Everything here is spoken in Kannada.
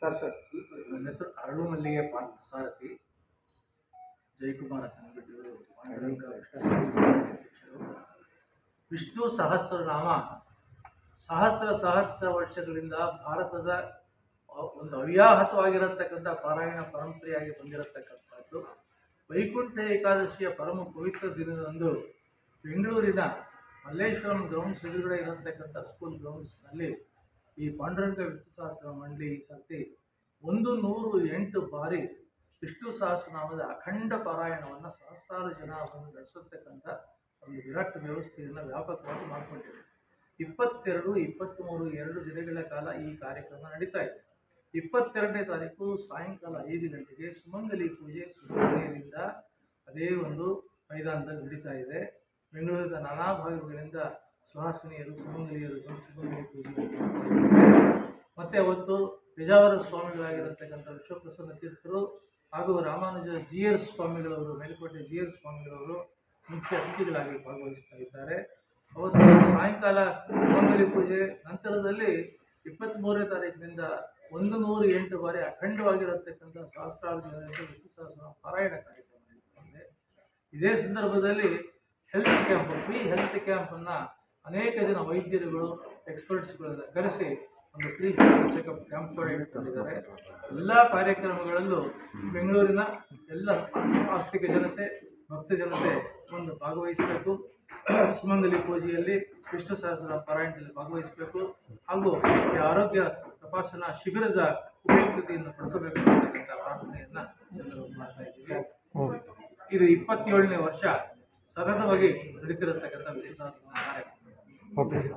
Sir sir. ನನ್ನ ಹೆಸರು ಅರಳು ಮಲ್ಲಿಗೆ ಪಾರ್ಥ ಸಾರಥಿ. ಜಯಕುಮಾರ ಪಾಂಡುರಂಗ ಅಧ್ಯಕ್ಷರು. ವಿಷ್ಣು ಸಹಸ್ರನಾಮ. ಸಹಸ್ರ ಸಹಸ್ರ ವರ್ಷಗಳಿಂದ ಭಾರತದ ಒಂದು ಅವ್ಯಾಹತವಾಗಿರತಕ್ಕಂಥ ಪಾರಾಯಣ ಪರಂಪರೆಯಾಗಿ ಬಂದಿರತಕ್ಕಂಥದ್ದು. ವೈಕುಂಠ ಏಕಾದಶಿಯ ಪರಮ ಪವಿತ್ರ ದಿನದಂದು ಬೆಂಗಳೂರಿನ ಮಲ್ಲೇಶ್ವರಂ ಗ್ರೌಂಡ್ಸ್ ಎದುರುಗಡೆ ಇರತಕ್ಕಂಥ ಸ್ಕೂಲ್ ಗ್ರೌಂಡ್ಸ್ನಲ್ಲಿ ಈ ಪಾಂಡುರಂಗ ವಿಷ್ಣು ಸಹಸ್ರ ಮಂಡಳಿ ಈ ಸರ್ತಿ ಒಂದು ನೂರು ಎಂಟು ಬಾರಿ ವಿಷ್ಣು ಸಹಸ್ರನಾಮದ ಅಖಂಡ ಪಾರಾಯಣವನ್ನು ಸಹಸ್ರಾರು ಜನ ಬಂದು ನಡೆಸತಕ್ಕಂಥ ಒಂದು ವಿರಾಟ್ ವ್ಯವಸ್ಥೆಯನ್ನು ವ್ಯಾಪಕವಾಗಿ ಮಾಡಿಕೊಂಡಿದೆ. ಇಪ್ಪತ್ತೆರಡು, ಇಪ್ಪತ್ತ್ಮೂರು, ಎರಡು ದಿನಗಳ ಕಾಲ ಈ ಕಾರ್ಯಕ್ರಮ ನಡೀತಾ ಇದೆ. ಇಪ್ಪತ್ತೆರಡನೇ ತಾರೀಕು ಸಾಯಂಕಾಲ ಐದು ಗಂಟೆಗೆ ಸುಮಂಗಲಿ ಪೂಜೆ ಸುಮಂಗಲಿಯರಿಂದ ಅದೇ ಒಂದು ಮೈದಾನದಲ್ಲಿ ನಡೀತಾ ಇದೆ. ಬೆಂಗಳೂರಿನ ನಾನಾ ಭಾಗಗಳಿಂದ ಸುಹಾಸಿನಿಯರು, ಸುಮಂಗಲಿಯರು ಸುಮಂಗಲಿ ಪೂಜೆ ಮತ್ತು ಅವತ್ತು ಪೇಜಾವರ ಸ್ವಾಮಿಗಳಾಗಿರತಕ್ಕಂಥ ವಿಶ್ವಪ್ರಸನ್ನ ತೀರ್ಥರು ಹಾಗೂ ರಾಮಾನುಜ ಜಿ ಎರ್ ಸ್ವಾಮಿಗಳವರು, ಮೇಲುಕೋಟೆ ಜಿ ಎರ್ ಸ್ವಾಮಿಗಳವರು ಮುಖ್ಯ ಅತಿಥಿಗಳಾಗಿ ಭಾಗವಹಿಸ್ತಾ ಇದ್ದಾರೆ. ಅವತ್ತು ಸಾಯಂಕಾಲ ಸುಮಂಗಲಿ ಪೂಜೆ, ನಂತರದಲ್ಲಿ ಇಪ್ಪತ್ತ್ಮೂರನೇ ತಾರೀಕಿನಿಂದ ಒಂದು ನೂರು ಎಂಟು ಬಾರಿ ಅಖಂಡವಾಗಿರತಕ್ಕಂಥ ಸಹಸ್ರಾರು ಜನರಿಂದ ವಿಷ್ಣು ಸಹಸ್ರ ಪಾರಾಯಣ ಕಾರ್ಯಕ್ರಮ ಇದೇ ಸಂದರ್ಭದಲ್ಲಿ ಹೆಲ್ತ್ ಕ್ಯಾಂಪ್ ಫ್ರೀ ಹೆಲ್ತ್ ಕ್ಯಾಂಪನ್ನು ಅನೇಕ ಜನ ವೈದ್ಯರುಗಳು ಎಕ್ಸ್ಪರ್ಟ್ಸ್ಗಳನ್ನ ಕರೆಸಿ ಒಂದು ಫ್ರೀ ಚೆಕಪ್ ಕ್ಯಾಂಪ್ ಕೂಡ ಇಟ್ಕೊಂಡಿದ್ದಾರೆ. ಎಲ್ಲ ಕಾರ್ಯಕ್ರಮಗಳಲ್ಲೂ ಬೆಂಗಳೂರಿನ ಎಲ್ಲ ಆಸ್ತಿಕ ಜನತೆ ಭಕ್ತ ಜನತೆ ಒಂದು ಭಾಗವಹಿಸಬೇಕು. ಸುಮಂಗಲಿ ಪೂಜೆಯಲ್ಲಿ ವಿಷ್ಣು ಸಹಸ್ರ ಪಾರಾಯಣದಲ್ಲಿ ಭಾಗವಹಿಸಬೇಕು. ಹಾಗೂ ಈ ಆರೋಗ್ಯ ತಪಾಸಣಾ ಶಿಬಿರದ ಉಪಯುಕ್ತತೆಯನ್ನು ಪಡ್ಕೋಬೇಕು ಅಂತಕ್ಕಂಥ ಪ್ರಾರ್ಥನೆಯನ್ನು ಎಲ್ಲರೂ ಮಾಡ್ತಾ ಇದ್ದೀವಿ. ಇದು ಇಪ್ಪತ್ತೇಳನೇ ವರ್ಷ ಸತತವಾಗಿ ನಡೀತಿರತಕ್ಕಂಥ ಸಹಸ್ರ ಕಾರ್ಯಕ್ರಮ. Okay sir